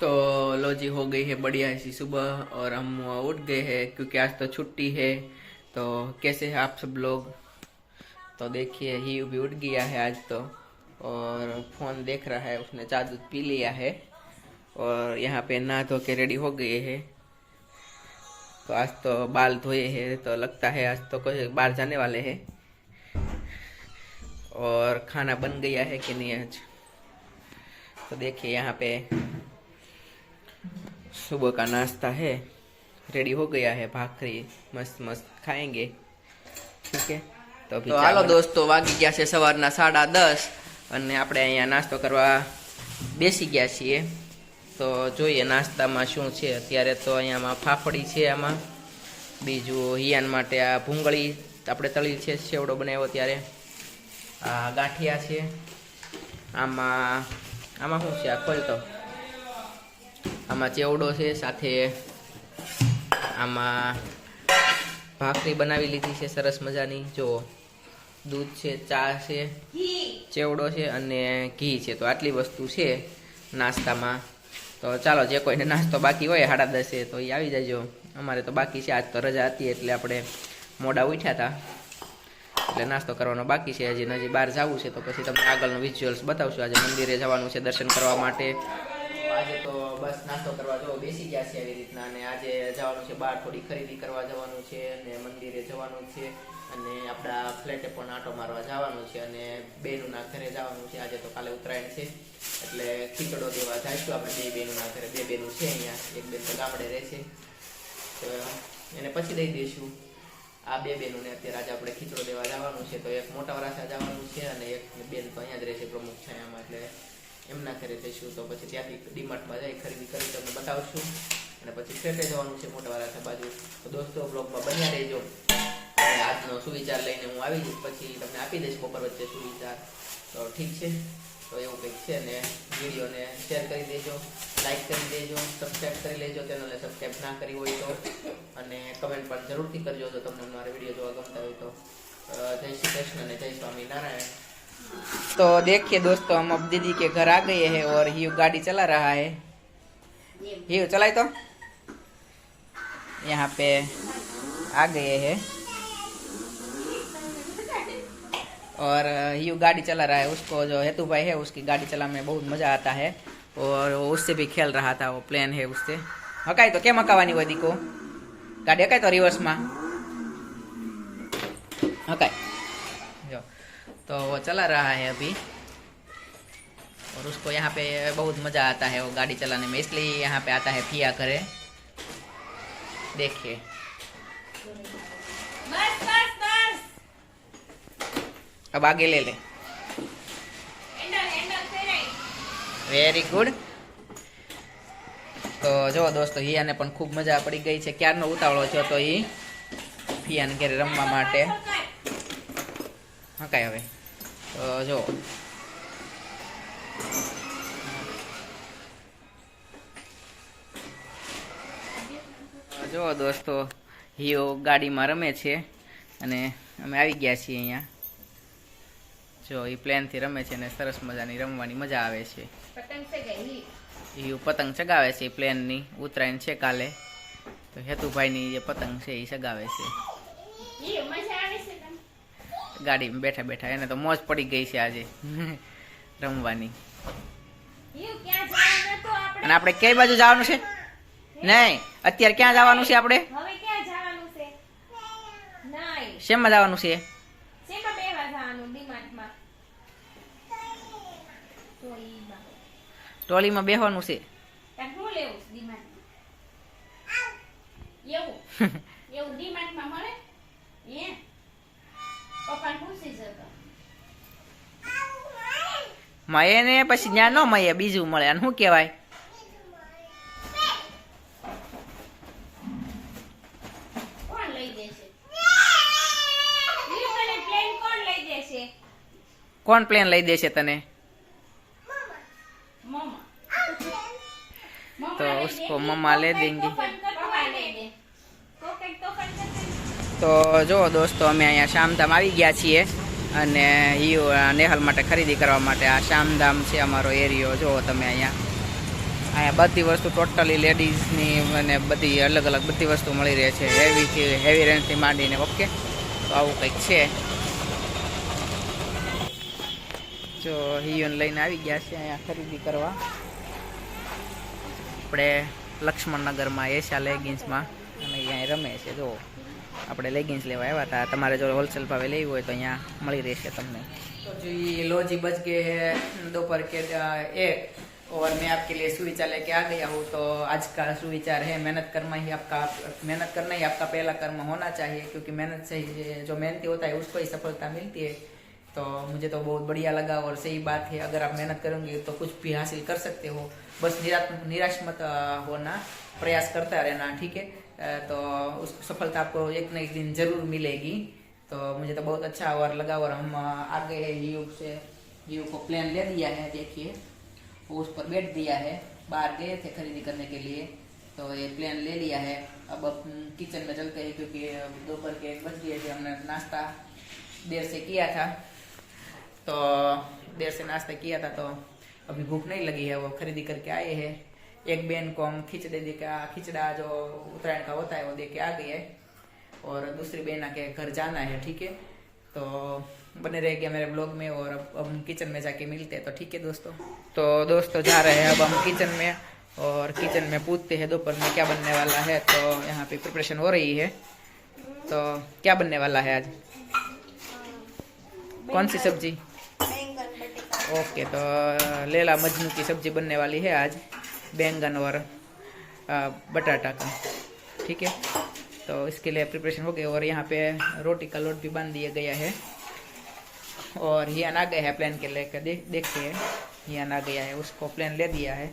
तो लो जी, हो गई है बढ़िया ऐसी सुबह और हम उठ गए हैं क्योंकि आज तो छुट्टी है। तो कैसे हैं आप सब लोग? तो देखिए, ही भी उठ गया है आज तो और फ़ोन देख रहा है, उसने चाय दूध पी लिया है और यहाँ पे नहा धो के रेडी हो गए हैं। तो आज तो बाल धोए हैं तो लगता है आज तो कोई बाहर जाने वाले हैं। और खाना बन गया है कि नहीं आज? तो देखिए, यहाँ पे सुबह का नाश्ता है। रेडी हो गया है भाखरी મસ્ત મસ્ત ખાएंगे ઠીક હે તો તો હાલો દોસ્તો વાગી ગયા છે સવારના સાડા દસ અને આપણે અહીંયા નાસ્તો કરવા બેસી ગયા છીએ. તો જોઈએ નાસ્તામાં શું છે. અત્યારે તો અહીંયામાં ફાફડી છે આમાં. બીજું હિયાન માટે આ ભૂંગળી આપણે તળી છે સેવડો બનાવ્યો ત્યારે. આ ગાંઠિયા છે. આમાં આમાં શું છે? આ કોઈ તો. આમાં ચેવડો છે, સાથે આમાં ભાખરી બનાવી લીધી છે, સરસ મજાની. જો, દૂધ છે, ચા છે, ચેવડો છે અને ઘી છે. તો આટલી વસ્તુ છે નાસ્તામાં. તો ચાલો, જે કોઈને નાસ્તો બાકી હોય, સાડા દસે, તો એ આવી જજો. અમારે તો બાકી છે, આજ તો રજા હતી એટલે આપણે મોડા ઉઠ્યા હતા. એટલે નાસ્તો કરવાનો બાકી છે. હજી હજી બહાર જવું છે, તો પછી તમને આગળનું વિઝ્યુઅલ્સ બતાવશું. આજે મંદિરે જવાનું છે દર્શન કરવા માટે. આજે તો બસ નાસ્તો કરવા જો બેસી ગયા છે આવી રીતના. અને આજે જવાનું છે બહાર થોડી ખરીદી કરવા જવાનું છે અને મંદિરે જવાનું છે. અને આપણા ફ્લેટે પણ આંટો મારવા જવાનું છે અને બેનુના ઘરે જવાનું છે. આજે તો કાલે ઉત્તરાયણ છે. એટલે ખીચડો દેવા જઈશું આપણે બે બેનુના ઘરે. બે બેનું છે અહીંયા. એક બેન તો ગામડે રહે છે. તો એને પછી દઈ દઈશું. આ બે બેનોને અત્યારે આજે આપણે ખીચડો દેવા જવાનું છે. તો એક મોટા વરાસા જવાનું છે અને એક બેન તો અહીંયા જ રહેશે પ્રમુખ છાયામાં. એટલે એમના ઘરે જઈશું તો પછી ત્યાંથી ડીમાર્ટમાં જઈ ખરીદી કરી તમને બતાવશું. અને પછી ફેટે જવાનું છે મોટા છે બાજુ. તો દોસ્તો બ્લોગમાં બન્યા રહેજો. અને આજનો સુવિચાર લઈને હું આવી જઈશ. પછી તમને આપી દઈશ બપોર વચ્ચે સુવિચાર. તો ઠીક છે. તો એવું કંઈક છે ને, વિડીયોને શેર કરી દેજો. લાઈક કરી દેજો. સબસ્ક્રાઈબ કરી લેજો. ચેનલને સબસ્ક્રાઈબ ના કરી હોય તો. અને કમેન્ટ પણ જરૂરથી કરજો તો તમને મારા વીડિયો જોવા ગમતા હોય તો. જય શ્રી કૃષ્ણ અને જય સ્વામી નારાયણ तो देखिए दोस्तों, हम अब दीदी के घर आ गए हैं और ही गाड़ी चला रहा है। ही चलाए तो। यहाँ पे आ गए हैं। और यू गाड़ी चला रहा है, उसको जो हेतु भाई है, उसकी गाड़ी चलाने में बहुत मज़ा आता है। और उससे भी खेल रहा था, वो प्लेन है उससे। हकाई तो क्या मकावानी वो दी को गाड़ी हकाई तो रिवर्स में? हकाई। तो वो चला रहा है अभी और उसको यहाँ पे बहुत मज़ा आता है वो गाड़ी चलाने में इसलिए यहाँ पे आता है फिया करे देखिए બસ બસ બસ अब आगे ले ले હેન્ડલ હેન્ડલ ફેરાય વેરી ગુડ તો જો દોસ્તો હિયાને પણ ખૂબ મજા પડી ગઈ છે ક્યારનો ઉતાવળો છે તો એ ફિયાને ઘરે રમવા માટે હા કાંઈ હવે તો જો. જો દોસ્તો હિયો ગાડીમાં રમે છે અને અમે આવી ગયા છીએ અહીંયા. જો એ પ્લેનથી રમે છે અને સરસ મજાની રમવાની મજા આવે છે. એ પતંગ ચગાવે છે પ્લેનની. ઉત્તરાયણ છે કાલે. તો હેતુભાઈની જે પતંગ છે એ ચગાવે છે. ગાડીમાં બેઠા બેઠા. એને તો મોજ પડી ગઈ છે આજે. રમવાની. અને આપણે કઈ બાજુ જવાનું છે? નહીં. અત્યારે ક્યાં જવાનું છે આપણે? શેમાં જવાનું છે? ટોલીમાં બેવા જવાનું ડીમાર્ટમાં? તો ઈ બા ટ્રોલીમાં બેસવાનું છે એવું. મળે ને પછી ત્યાં ન મળે બીજું મળે. અને શું કહેવાય? કોણ પ્લેન લઈ દેશે તને? તો ઉસકો મમ્મા લે દેંગી. તો જો દોસ્તો અમે અહીંયા શામધામ આવી ગયા છીએ. અને ઈ નેહલ માટે ખરીદી કરવા માટે આ શામધામ છે અમારો એરિયો જુઓ તમે અહીંયા. અહીંયા બધી વસ્તુ ટોટલી લેડીઝની અને બધી અલગ અલગ બધી વસ્તુ મળી રહે છે. હેવીથી હેવી રેન્જથી માંડીને ઓકે તો આવું કંઈક છે. જો, હિયોન લઈને આવી ગયા છે અહીંયા ખરીદી કરવા. આપણે લક્ષ્મણનગરમાં એશિયા લેગિન્સમાં અને અહીંયા રમે છે, જો. આપણે લેગિન્સ લેવા આવ્યા હતા તમારે જો હોલસેલ ભાવે લેવી હોય તો અહીંયા મળી રહેશે તમને तो जो ये लो जी बज गए हैं दोपहर के अ, एक और मैं आपके लिए सुविचार लेके आ गया हूँ तो आज का सुविचार है मेहनत करना ही आपका मेहनत करना ही आपका पहला कर्म होना चाहिए क्योंकि मेहनत से ही जो मेहनती होता है उसको ही सफलता मिलती है तो मुझे तो बहुत बढ़िया लगा और सही बात है अगर आप मेहनत करेंगे तो कुछ भी हासिल कर सकते हो बस निराश निराश मत अ, होना प्रयास करता रहना ठीक है अ, तो उस सफलता आपको एक न एक दिन ज़रूर मिलेगी। तो मुझे तो बहुत अच्छा और लगा और हम अ, आ गए हैं यू से। यू को प्लान ले दिया है देखिए। वो उस पर बैठ दिया है। बाहर गए थे खरीदी करने के लिए। तो ये प्लान ले लिया है। अब अपन किचन में चलते हैं क्योंकि दोपहर के एक बज गए थे। हमने नाश्ता देर से किया था। तो देर से नाश्ता किया था तो अभी भूख नहीं लगी है। वो खरीदी करके आए हैं। एक बहन को हम खिचड़ी दे के खिचड़ा जो उत्तरायण का होता है वो दे के आ है। और दूसरी बहन आके घर जाना है ठीक है? तो बने रह गया मेरे ब्लॉग में और अब अब हम किचन में जाके मिलते हैं तो ठीक है दोस्तों? तो दोस्तों जा रहे हैं अब हम किचन में और किचन में पूछते हैं दोपहर में क्या बनने वाला है तो यहाँ पे प्रिपरेशन हो रही है। तो क्या बनने वाला है आज? कौन सी सब्ज़ी? ओके तो लेला मजनू की सब्ज़ी बनने वाली है आज। बैंगन और बटाटा का, ठीक है? तो इसके लिए प्रिपरेशन हो गया और यहाँ पे रोटी का लोट भी बाँध दिया गया है। और ये आ गया है प्लान के लेकर देख देखते हैं। ये आ गया है, उसको प्लान ले दिया है।